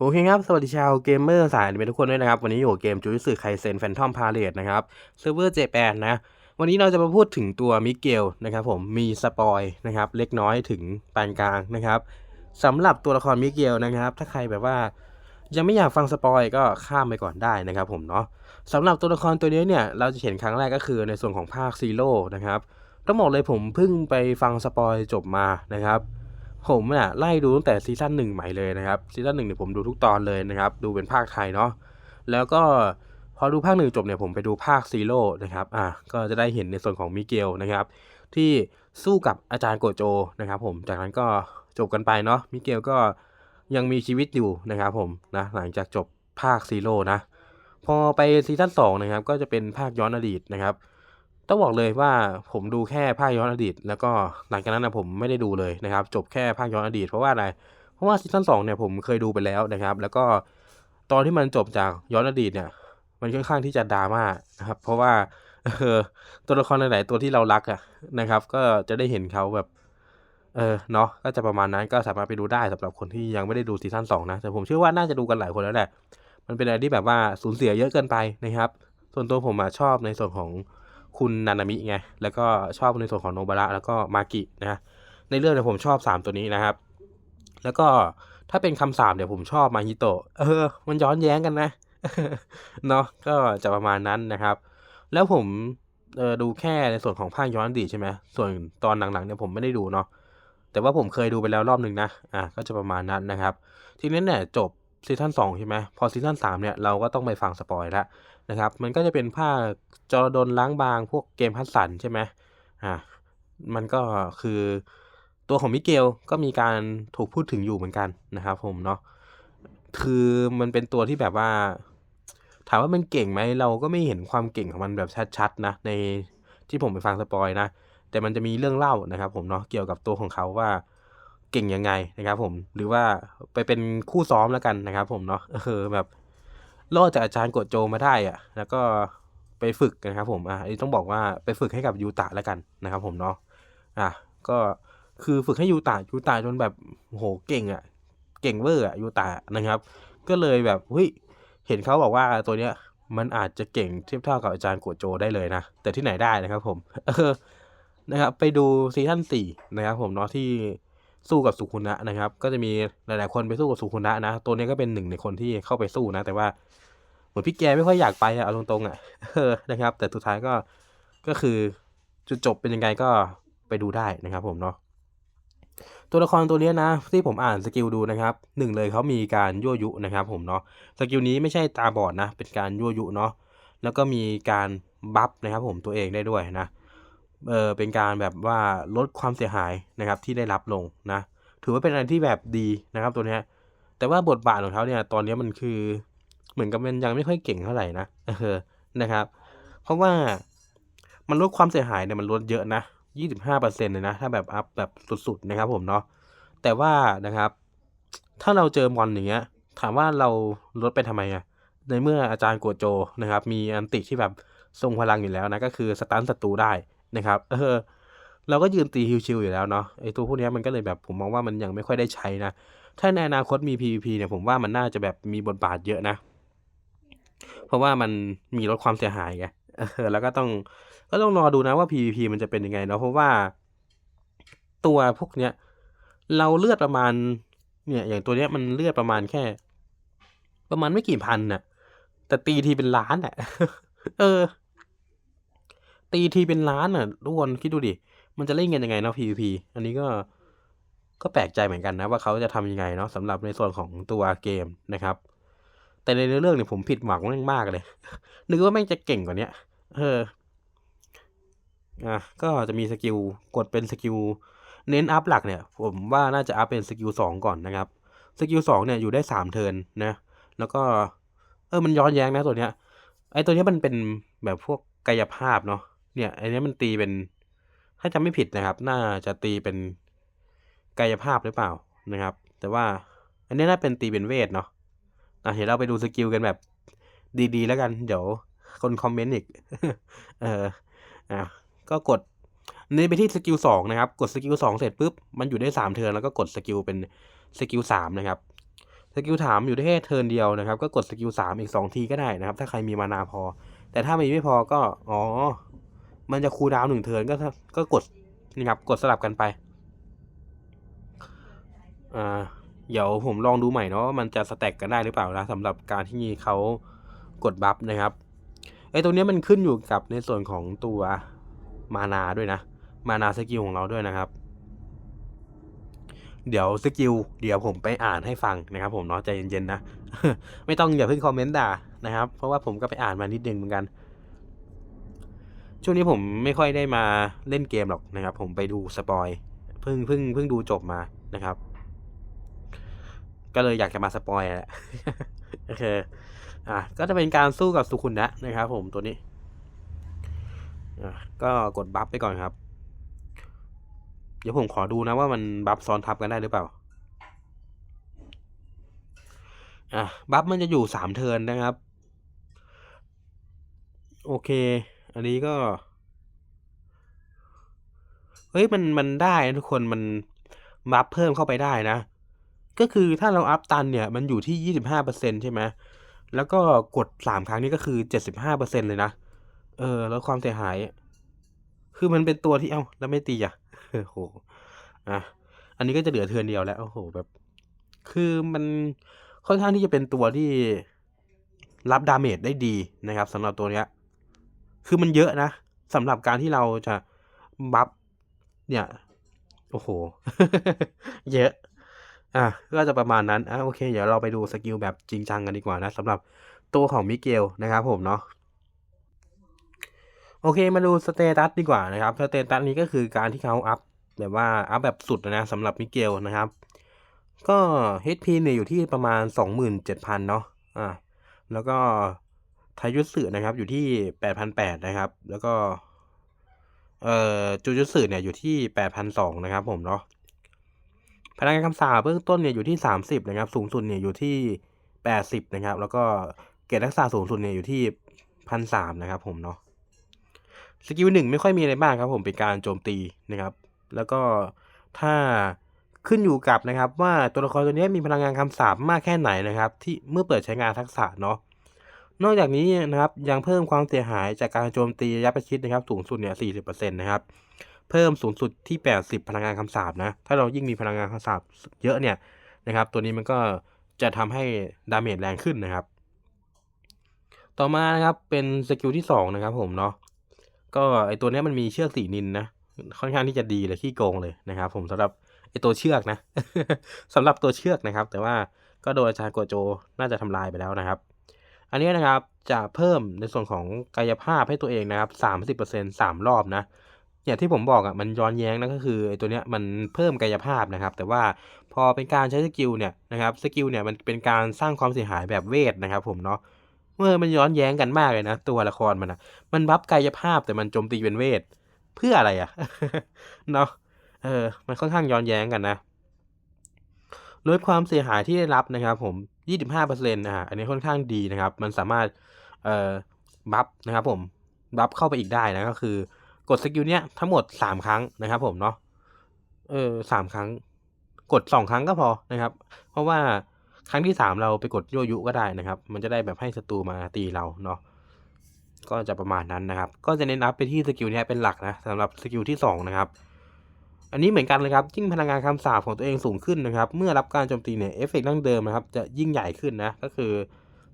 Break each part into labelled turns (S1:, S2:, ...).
S1: โอเคครับ สวัสดีชาวเกมเมอร์สายอนิเมทุกคนด้วยนะครับ วันนี้อยู่เกมจู u สึไคเซนแฟนทอมพาเลตนะครับเซิร์ฟเวอร์เจแปนนะ วันนี้เราจะมาพูดถึงตัวมิเกลนะครับผมมีสปอยนะครับ เล็กน้อยถึงปานกลางนะครับสำหรับตัวละครมิเกลนะครับ ถ้าใครแบบว่ายังไม่อยากฟังสปอยก็ข้ามไปก่อนได้นะครับผมเนาะสำหรับตัวละครตัวนี้เนี่ยเราจะเห็นครั้งแรกก็คือในส่วนของภาคซีโร่นะครับต้องบอกเลยผมเพิ่งไปฟังสปอยจบมานะครับ ผมเนี่ยไล่ดูตั้งแต่ซีซั่นหนึ่งใหม่เลยนะครับซีซั่นหนึ่งเนี่ยผมดูทุกตอนเลยนะครับ ดูเป็นภาคไทยเนาะแล้วก็พอดูภาคหนึ่งจบเนี่ยผมไปดูภาคซีโร่นะครับอะก็จะได้เห็นในส่วนของมิเกลนะครับ ที่สู้กับอาจารย์โกโจนะครับ ผมจากนั้นก็จบกันไปเนาะมิเกลก็ยังมีชีวิตอยู่นะครับ ผมนะหลังจากจบภาคซีโร่นะพอไปซีซั่นสองนะครับก็จะเป็นภาคย้อนอดีตนะครับ ต้องบอกเลยว่าผมดูแค่ภาคย้อนอดีต แล้วก็หลังจากนั้นนะผมไม่ได้ดูเลยนะครับ จบแค่ภาคย้อนอดีต เพราะว่าอะไร เพราะว่าซีซั่นสองเนี่ยผมเคยดูไปแล้วนะครับ แล้วก็ตอนที่มันจบจากย้อนอดีตเนี่ย มันค่อนข้างที่จะดราม่านะครับ เพราะว่าเออตัวละครหลาย ๆ ตัวที่เรารักอะนะครับ ก็จะได้เห็นเขาแบบ เออเนาะก็จะประมาณนั้นก็สามารถไปดูได้สำหรับคนที่ยังไม่ได้ดูซีซั่นสองนะแต่ผมเชื่อว่าน่าจะดูกันหลายคนแล้วแหละมันเป็นอะไรที่แบบว่าสูญเสียเยอะเกินไปนะครับ ส่วนตัวผมอะชอบในส่วนของ คุณนานามิไงแล้วก็ชอบในส่วนของโนบาระแล้วก็มากินะในเรื่องเนี่ยผมชอบ 3 ตัวนี้นะครับ แล้วก็ถ้าเป็นคำสามเนี่ยวผมชอบมาฮิโตะเออ มันย้อนแย้งกันนะเนาะก็จะประมาณนั้นนะครับ แล้วผมเออดูแค่ในส่วนของภาคย้อนอดีตใช่ไหมส่วนตอนหลังๆเนี่ยผมไม่ได้ดูเนาะแต่ว่าผมเคยดูไปแล้วรอบหนึ่งนะอะก็จะประมาณนั้นนะครับ ทีนี้เนี่ยจบซีซั่นสองใช่ไหมพอซีซั่นสามเนี่ยเราก็ต้องไปฟังสปอยแล้ว นะครับ มันก็จะเป็นภาจอดนล้างบางพวกเกมพัสสันใช่ไหมอ่ามันก็คือตัวของมิเกลก็มีการถูกพูดถึงอยู่เหมือนกันนะครับผมเนาะคือมันเป็นตัวที่แบบว่า ถามว่ามันเก่งไหมเราก็ไม่เห็นความเก่งของมันแบบชัดๆนะในที่ผมไปฟังสปอยนะ แต่มันจะมีเรื่องเล่านะครับ ผมเนาะเกี่ยวกับตัวของเขาว่าเก่งยังไงนะครับ ผมหรือว่าไปเป็นคู่ซ้อมแล้วกันนะครับ ผมเนาะเออแบบ รอดจากอาจารย์กดโจมาได้อะแล้วก็ไปฝึกนะครับผมอะต้องบอกว่าไปฝึกให้กับยูตะแล้วกันนะครับผมเนาะอะก็คือฝึกให้ยูตะยูตะจนแบบโหเก่งอะเก่งเวอร์อะยูตะนะครับ ก็เลยแบบเฮ้ยเห็นเขาบอกว่าตัวเนี้ยมันอาจจะเก่งเทียบเท่ากับอาจารย์โกโจได้เลยนะ แต่ที่ไหนได้นะครับผมนะครับไปดูซีซั่นสี่นะครับผมเนาะที่ สู้กับสุคุนะนะครับ ก็จะมีหลาย ๆ คนไปสู้กับสุคุนะนะ ตัวนี้ก็เป็นหนึ่งในคนที่เข้าไปสู้นะ แต่ว่าเหมือนพี่แกไม่ค่อยอยากไปอะเอาตรงๆอะนะครับ แต่สุดท้ายก็ก็คือจุดจบเป็นยังไงก็ไปดูได้นะครับ ผมเนาะตัวละครตัวนี้นะที่ผมอ่านสกิลดูนะครับหนึ่งเลยเขามีการยั่วยุนะครับ ผมเนาะสกิลนี้ไม่ใช่ตาบอดนะ เป็นการยั่วยุเนาะแล้วก็มีการบัฟนะครับ ผมตัวเองได้ด้วยนะ เออเป็นการแบบว่าลดความเสียหายนะครับที่ได้รับลงนะถือว่าเป็นอะไรที่แบบดีนะครับตัวเนี้ยแต่ว่าบทบาทของเขาเนี่ยตอนนี้มันคือเหมือนกับมันยังไม่ค่อยเก่งเท่าไหร่นะเออนะครับ เพราะว่ามันลดความเสียหายเนี่ยมันลดเยอะนะยี่สิบห้าเปอร์เซ็นต์เลยนะถ้าแบบอัพแบบสุดๆนะครับผมเนาะแต่ว่านะครับ ถ้าเราเจอมอนอย่างเงี้ย ถามว่าเราลดไปทำไมอะในเมื่ออาจารย์กัวโจนะครับ มีอันติที่แบบทรงพลังอยู่แล้วนะก็คือสตันศัตรูได้ นะครับเออเราก็ยืนตีชิวๆอยู่แล้วเนาะไอ้ตัวพวกนี้มันก็เลยแบบผมมองว่ามันยังไม่ค่อยได้ใช้นะ ถ้าในอนาคตมี PVP เนี่ยผมว่ามันน่าจะแบบมีบทบาทเยอะนะ เพราะว่ามันมีลดความเสียหายไงเออแล้วก็ต้องก็ต้องรอดูนะว่า PVP มันจะเป็นยังไงเนาะเพราะว่า ตัวพวกเนี้ยเราเลือดประมาณ เนี่ย อย่างตัวเนี้ยมันเลือดประมาณแค่ ประมาณไม่กี่พันน่ะ แต่ตีทีเป็นล้านอะ เออ ตีทีเป็นล้านอะทุกคนคิดดูดิ มันจะเล่นกันยังไงเนาะ PVP อันนี้ก็ก็แปลกใจเหมือนกันนะว่าเขาจะทำยังไงเนาะสำหรับในส่วนของตัวเกมนะครับ แต่ในเรื่องเนี่ยผมผิดหวังมากเลย นึกว่าแม่งจะเก่งกว่าเนี้ยเอออะก็จะมีสกิลกดเป็นสกิลเน้นอัพหลักเนี่ยผมว่าน่าจะอัพเป็นสกิลสองก่อนนะครับสกิลสองเนี่ยอยู่ได้สามเทิร์นนะแล้วก็เออมันย้อนแย้งนะตัวเนี้ยไอตัวเนี้ยมันเป็นแบบพวกกายภาพเนาะ เนี่ยไอเนี้มันตีเป็น ถ้าจำไม่ผิดนะครับ น่าจะตีเป็นกายภาพหรือเปล่านะครับ แต่ว่าอันนี้น่าเป็นตีเป็นเวทเนาะอะเดี๋ยวเราไปดูสกิลกันแบบดีๆ แล้วกัน เดี๋ยวคนคอมเมนต์อีก เอออะก็กดนี่ไปที่สกิลสองนะครับ กดสกิลสองเสร็จปุ๊บ มันอยู่ได้สามเทิร์นแล้วก็กดสกิลเป็นสกิลสามนะครับ สกิลถามอยู่ได้แค่เทิร์นเดียวนะครับ ก็กดสกิลสามอีกสองทีก็ได้นะครับ ถ้าใครมีมานาพอ แต่ถ้ามีไม่พอก็ อ๋อ มันจะคูลดาวน์หนึ่งเทิร์นก็ก็กดนะครับกดสลับกันไปอ่าเดี๋ยวผมลองดูใหม่เนาะว่ามันจะสแต็กกันได้หรือเปล่านะสำหรับการที่เขากดบัฟนะครับไอ้ตรงนี้มันขึ้นอยู่กับในส่วนของตัวมานาด้วยนะ มานาสกิลของเราด้วยนะครับ เดี๋ยวสกิลเดี๋ยวผมไปอ่านให้ฟังนะครับ ผมเนาะใจเย็นๆนะ ไม่ต้องอย่าเพิ่งคอมเมนต์ด่านะครับ เพราะว่าผมก็ไปอ่านมานิดนึงเหมือนกัน ช่วงนี้ผมไม่ค่อยได้มาเล่นเกมหรอกนะครับ ผมไปดูสปอยเพิ่งเพิ่งเพิ่งดูจบมานะครับ ก็เลยอยากจะมาสปอยแหละโอเคอะก็จะเป็นการสู้กับสุขุนนะนะครับ ผมตัวนี้อะก็กดบัฟไปก่อนครับ เดี๋ยวผมขอดูนะว่ามันบัฟซ้อนทับกันได้หรือเปล่าอะบัฟมันจะอยู่สามเทินนะครับ โอเค อันนี้ก็ เฮ้ยมันมันได้ทุกคนมันบัฟเพิ่มเข้าไปได้นะ ก็คือถ้าเราอัพตันเนี่ย มันอยู่ที่ยี่สิบห้าเปอร์เซ็นใช่ไหมแล้วก็กดสามครั้งนี้ก็คือเจ็ดสิบห้าเปอร์เซ็นเลยนะ เออ แล้วความเสียหาย คือมันเป็นตัวที่เอ้าแล้วไม่ตีอะโอ้โหอะอันนี้ก็จะเหลือเทิร์นเดียวแล้วโอ้โหแบบ คือมันค่อนข้างที่จะเป็นตัวที่รับดาเมจได้ดีนะครับสำหรับตัวเนี้ย คือมันเยอะนะสำหรับการที่เราจะบัฟเนี่ย โอ้โห เยอะ อะ ก็จะประมาณนั้น อะ โอเค เดี๋ยวเราไปดูสกิลแบบจริงจังกันดีกว่านะสำหรับตัวของมิเกลนะครับผมเนาะ โอเค มาดูสเตตัสดีกว่านะครับ สเตตัสนี้ก็คือการที่เขาอัพแบบว่าอัพแบบสุดนะสำหรับมิเกลนะครับ ก็ HP เนี่ยอยู่ที่ประมาณ 27,000 เนาะ อ่าแล้วก็ ไทยุสึนะครับอยู่ที่8,800นแปดนะครับ แล้วก็เอ่อจูจุสึเนี่ยอยู่ที่8,200นสองนะครับ ผมเนาะพลังงานคำสาปเบื้องต้นเนี่ยอยู่ที่30นะครับ สูงสุดเนี่ยอยู่ที่80นะครับ แล้วก็เกรดรักษาสูงสุดเนี่ยอยู่ที่1,300นะครับ ผมเนาะสกิลหนึ่งไม่ค่อยมีอะไรมากครับ ผมเป็นการโจมตีนะครับ แล้วก็ถ้าขึ้นอยู่กับนะครับ ว่าตัวละครตัวนี้มีพลังงานคำสาปมากแค่ไหนนะครับ ที่เมื่อเปิดใช้งานทักษะเนาะ นอกจากนี้นะครับยังเพิ่มความเสียหายจากการโจมตีระยะประชิดนะครับสูงสุดเนี่ยสี่สิบเปอร์เซ็นะครับ เพิ่มสูงสุดที่แปดสิบพลังงานคำสาปนะ ถ้าเรายิ่งมีพลังงานคำสาปเยอะเนี่ยนะครับ ตัวนี้มันก็จะทำให้ดาเมจแรงขึ้นนะครับ ต่อมานะครับเป็นสกิลที่สองนะครับผมเนาะ ก็ไอตัวนี้มันมีเชือกสีนินนะ ค่อนข้างที่จะดีเลยขี้โกงเลยนะครับผมสำหรับไอตัวเชือกนะสำหรับตัวเชือกนะครับ แต่ว่าก็โดนอาจารย์โกโจน่าจะทำลายไปแล้วนะครับ อันนี้นะครับจะเพิ่มในส่วนของกายภาพให้ตัวเองนะครับสามสิบเปอร์เซ็นสามรอบนะอย่างที่ผมบอกอะมันย้อนแย้งนะก็คือไอ้ตัวเนี้ยมันเพิ่มกายภาพนะครับ แต่ว่าพอเป็นการใช้สกิลเนี่ยนะครับสกิลเนี่ยมันเป็นการสร้างความเสียหายแบบเวทนะครับ ผมเนาะเมื่อมันย้อนแย้งกันมากเลยนะตัวละครมันนะมันบัฟกายภาพแต่มันโจมตีเป็นเวท เพื่ออะไรอะ่ะเนาะเออมันค่อนข้างย้อนแย้งกันนะ ลดความเสียหายที่ได้รับนะครับผม 25%นะฮะอันนี้ค่อนข้างดีนะครับ มันสามารถเอ่อบัฟนะครับผมบัฟเข้าไปอีกได้นะก็คือกดสกิลเนี้ยทั้งหมด 3 ครั้งนะครับผมเนาะเออสามครั้ง กด 2 ครั้งก็พอนะครับ เพราะว่าครั้งที่ 3 เราไปกดโยยุก็ได้นะครับ มันจะได้แบบให้ศัตรูมาตีเราเนาะก็จะประมาณนั้นนะครับ ก็จะเน้นอัพไปที่สกิลนี้เป็นหลักนะสำหรับสกิลที่2นะครับ อันนี้เหมือนกันเลยครับยิ่งพลังงานคำสาปของตัวเองสูงขึ้นนะครับ เมื่อรับการโจมตีเนี่ยเอฟเฟกต์ดั้งเดิมนะครับ จะยิ่งใหญ่ขึ้นนะ ก็คือ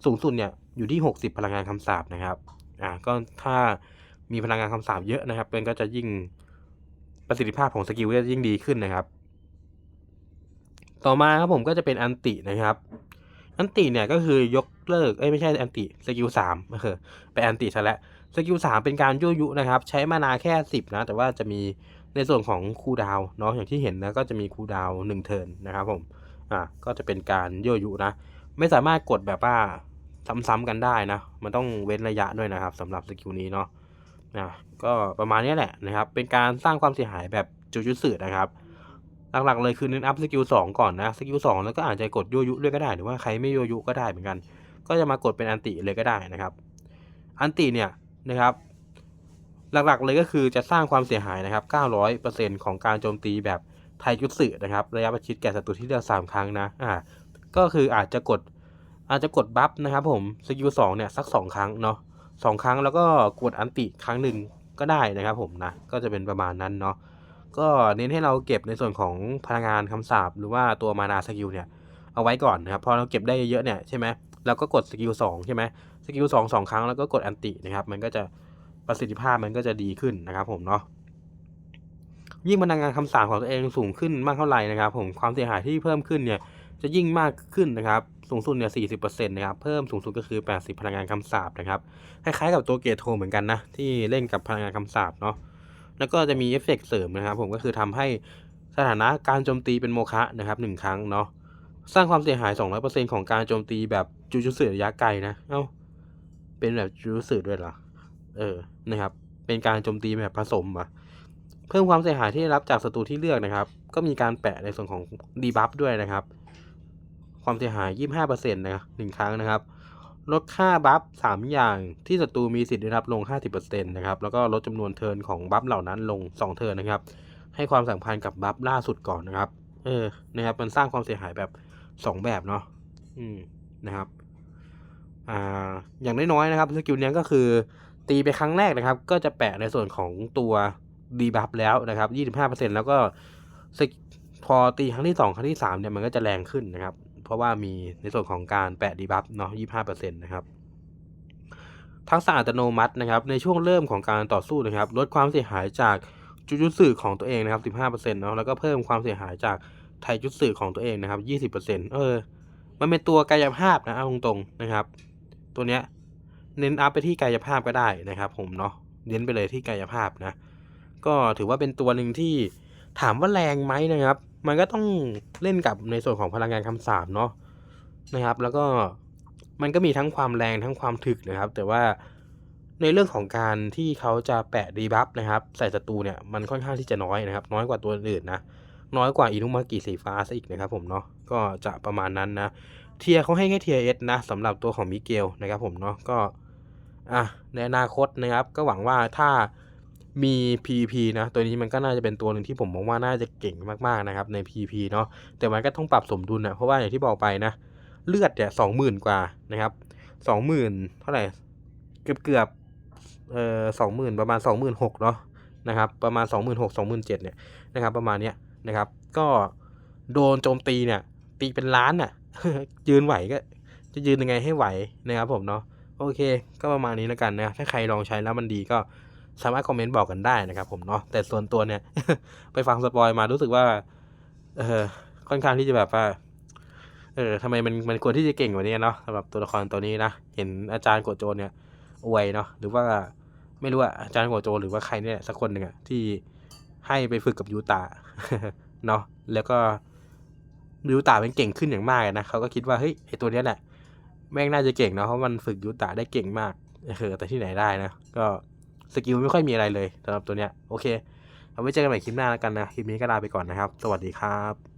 S1: สูงสุดเนี่ยอยู่ที่ 60 พลังงานคำสาปนะครับ อ่า ก็ถ้ามีพลังงานคำสาปเยอะนะครับเป็นก็จะยิ่งประสิทธิภาพของสกิลก็จะยิ่งดีขึ้นนะครับ ต่อมาครับผมก็จะเป็นอันตินะครับอันติเนี่ยก็คือยกเลิก เอ้ยไม่ใช่อันติสกิลสามเออไปอันติซะแล้วสกิลสามเป็นการยั่วยุนะครับ ใช้มานาแค่สิบนะ แต่ว่าจะมี ในส่วนของคูดาวน์เนาะอย่างที่เห็นนะก็จะมีคูดาวหนึ่งเทิร์นนะครับผมอ่าก็จะเป็นการยั่วยุนะ ไม่สามารถกดแบบว่าซ้ำๆกันได้นะ มันต้องเว้นระยะด้วยนะครับสำหรับสกิลนี้เนาะนะก็ประมาณนี้แหละนะครับ เป็นการสร้างความเสียหายแบบจูจุสึนะครับ หลักๆเลยคือเน้นอัพสกิลสองก่อนนะสกิลสองแล้วก็อาจจะกดยั่วยุด้วยก็ได้ หรือว่าใครไม่ยั่วยุก็ได้เหมือนกัน ก็จะมากดเป็นอันติเลยก็ได้นะครับ อันติเนี่ยนะครับ หลักๆเลยก็คือจะสร้างความเสียหายนะครับ 900%ของการโจมตีแบบไทยุสึนะครับ ระยะประชิดแก่ศัตรูที่เลือก3 ครั้งนะ อ่า ก็คืออาจจะกดอาจจะกดบัฟนะครับผม สกิลสองเนี่ยสักสองครั้งเนาะสองครั้งแล้วก็กดอันติครั้งหนึ่งก็ได้นะครับผมนะ ก็จะเป็นประมาณนั้นเนาะ ก็เน้นให้เราเก็บในส่วนของพลังงานคำสาปหรือว่าตัวมานาสกิลเนี่ยเอาไว้ก่อนนะครับ พอเราเก็บได้เยอะเนี่ยใช่ไหมเราก็กดสกิลสองใช่ไหมสกิลสองสองครั้งแล้วก็กดอันตินะครับ มันก็จะ ประสิทธิภาพมันก็จะดีขึ้นนะครับผมเนาะยิ่งพลังงานคำสาปของตัวเองสูงขึ้นมากเท่าไหร่นะครับ ผมความเสียหายที่เพิ่มขึ้นเนี่ยจะยิ่งมากขึ้นนะครับ สูงสุดเนี่ย40%นะครับ เพิ่มสูงสุดก็คือ80พลังงานคำสาปนะครับ คล้ายๆกับตัวเกตโทเหมือนกันนะ ที่เล่นกับพลังงานคำสาปเนาะ แล้วก็จะมีเอฟเฟกต์เสริมนะครับผมก็คือทำให้สถานะการโจมตีเป็นโมฆะนะครับหนึ่งครั้งเนาะ สร้างความเสียหาย200%ของการโจมตีแบบจูจูสึระยะไกลนะ เอ้า เป็นแบบจูจูสึด้วยเหรอ เออ นะครับ เป็นการโจมตีแบบผสมอะเพิ่มความเสียหายที่ได้รับจากศัตรูที่เลือกนะครับ ก็มีการแปะในส่วนของดีบัฟด้วยนะครับ ความเสียหาย 25%นะหนึ่งครั้งนะครับ ลดค่าบัฟ3อย่างที่ศัตรูมีสิทธิ์ได้รับลง 50%นะครับ แล้วก็ลดจำนวนเทิร์นของบัฟเหล่านั้นลง 2 เทิร์นนะครับ ให้ความสัมพันธ์กับบัฟล่าสุดก่อนนะครับ เออ นะครับ มันสร้างความเสียหายแบบ 2 แบบเนาะ อืม นะครับ อ่า อย่างน้อยๆนะครับ สกิลเนี้ยก็คือ ตีไปครั้งแรกนะครับ ก็จะแปะในส่วนของตัวดีบัฟแล้วนะครับ 25%แล้วก็พอตีครั้งที่ 2 ครั้งที่ 3 เนี่ยมันก็จะแรงขึ้นนะครับ เพราะว่ามีในส่วนของการแปะดีบัฟเนาะ 25%นะครับทักษะอัตโนมัตินะครับ ในช่วงเริ่มของการต่อสู้นะครับ ลดความเสียหายจากจุจุสึของตัวเองนะครับ 15%เนาะแล้วก็เพิ่มความเสียหายจากไทจุสึของตัวเองนะครับ 20%เออ มันเป็นตัวกายภาพนะเอาตรงๆนะครับ ตัวเนี้ย เน้นอัพไปที่กายภาพก็ได้นะครับ ผมเนาะเน้นไปเลยที่กายภาพนะ ก็ถือว่าเป็นตัวหนึ่งที่ถามว่าแรงไหมนะครับ มันก็ต้องเล่นกับในส่วนของพลังงานคำสาปเนาะนะครับ แล้วก็มันก็มีทั้งความแรงทั้งความถึกนะครับ แต่ว่าในเรื่องของการที่เขาจะแปะดีบัฟนะครับ ใส่ศัตรูเนี่ยมันค่อนข้างที่จะน้อยนะครับ น้อยกว่าตัวอื่นนะน้อยกว่าอินุมากิสีฟ้าซะอีกนะครับ ผมเนาะก็จะประมาณนั้นนะเทียเขาให้แค่เทียเอสนะสำหรับตัวของมิเกลนะครับ ผมเนาะก็ อะในอนาคตนะครับ ก็หวังว่าถ้ามี PVP นะตัวนี้มันก็น่าจะเป็นตัวหนึ่งที่ผมมองว่าน่าจะเก่งมากๆนะครับใน PVP เนาะแต่มันก็ต้องปรับสมดุลนะเพราะว่าอย่างที่บอกไปนะ เลือดเนี่ยสองหมื่นกว่านะครับสองหมื่นเท่าไหร่เกือบเกือบเอ่อสองหมื่นประมาณสองหมื่นหกเนาะนะครับประมาณสองหมื่นหกสองหมื่นเจ็ดเนี่ยนะครับประมาณเนี้ยนะครับ ก็โดนโจมตีเนี่ยตีเป็นล้านน่ะยืนไหวก็จะยืนยังไงให้ไหวนะครับผมเนาะ โอเค ก็ประมาณนี้แล้วกันนะถ้าใครลองใช้แล้วมันดีก็สามารถคอมเมนต์บอกกันได้นะครับผมเนาะแต่ส่วนตัวเนี่ย ไปฟังสปอยมารู้สึกว่า เออค่อนข้างที่จะแบบว่าเออทำไมมันมันควรที่จะเก่งกว่านี้เนาะสำหรับตัวละครตัวนี้นะเห็นอาจารย์โกโจเนี่ยอวยเนาะหรือว่าไม่รู้ว่าอาจารย์โกโจหรือว่าใครเนี่ยสักคนหนึ่งอะที่ให้ไปฝึกกับยูตาเนาะแล้วก็ยูตาเป็นเก่งขึ้นอย่างมากนะเขาก็คิดว่าเฮ้ยไอตัวเนี้ยแหละ แม่งน่าจะเก่งเนาะเพราะมันฝึกยูตะได้เก่งมากเออแต่ที่ไหนได้นะ ก็สกิลไม่ค่อยมีอะไรเลยสำหรับตัวเนี้ยโอเค เอาไว้เจอกันใหม่คลิปหน้าแล้วกันนะ คลิปนี้ก็ลาไปก่อนนะครับ สวัสดีครับ